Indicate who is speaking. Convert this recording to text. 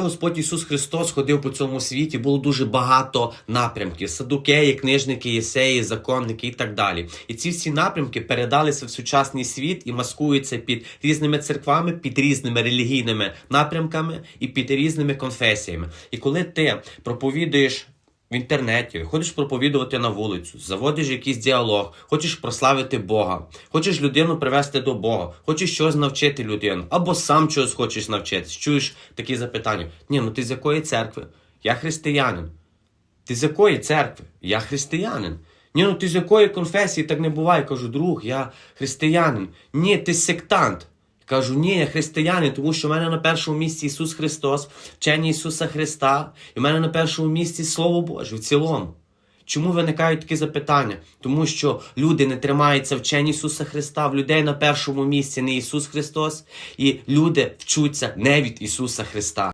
Speaker 1: Господь Ісус Христос ходив по цьому світі, було дуже багато напрямків: садукеї, книжники, єсеї, законники і так далі. І ці всі напрямки передалися в сучасний світ і маскуються під різними церквами, під різними релігійними напрямками і під різними конфесіями. І коли ти проповідуєш в інтернеті, хочеш проповідувати на вулицю, заводиш якийсь діалог, хочеш прославити Бога, хочеш людину привести до Бога, хочеш щось навчити людину, або сам чогось хочеш навчитись. Чуєш такі запитання: ні, ну ти з якої церкви? Я християнин. Ти з якої церкви? Я християнин. Ні, ну ти з якої конфесії так не буває. Кажу, друг, я християнин. Ні, ти сектант. Кажу, ні, я християнин, тому що в мене на першому місці Ісус Христос, вчення Ісуса Христа, і в мене на першому місці Слово Боже в цілому. Чому виникають такі запитання? Тому що люди не тримаються вчень Ісуса Христа, в людей на першому місці не Ісус Христос, і люди вчуться не від Ісуса Христа.